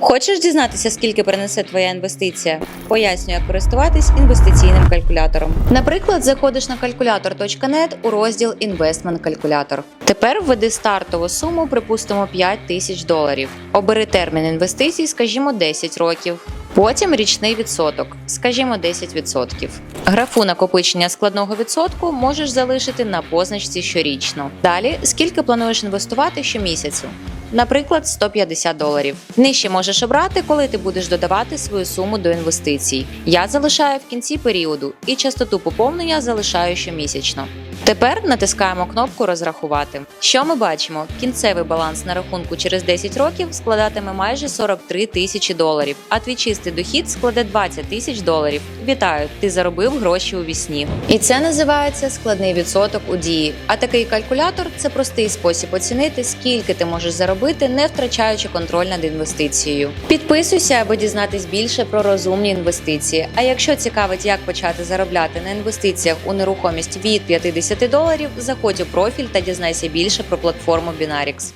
Хочеш дізнатися, скільки принесе твоя інвестиція? Поясню, як користуватись інвестиційним калькулятором. Наприклад, заходиш на calculator.net у розділ Інвестмент калькулятор. Тепер введи стартову суму, припустимо 5 тисяч доларів. Обери термін інвестицій, скажімо, 10 років. Потім річний відсоток, скажімо, 10%. Графу накопичення складного відсотку можеш залишити на позначці щорічно. Далі, скільки плануєш інвестувати щомісяцю? Наприклад, 150 доларів. Нижче можеш обрати, коли ти будеш додавати свою суму до інвестицій. Я залишаю в кінці періоду і частоту поповнення залишаю щомісячно. Тепер натискаємо кнопку Розрахувати. Що ми бачимо? Кінцевий баланс на рахунку через 10 років складатиме майже 43 тисячі доларів, а твій чистий дохід складе 20 тисяч доларів. Вітаю! Ти заробив гроші у вісні. І це називається складний відсоток у дії. А такий калькулятор це простий спосіб оцінити, скільки ти можеш заробити, не втрачаючи контроль над інвестицією. Підписуйся, аби дізнатись більше про розумні інвестиції. А якщо цікавить, як почати заробляти на інвестиціях у нерухомість від 50 доларів, заходь у профіль та дізнайся більше про платформу Binarix.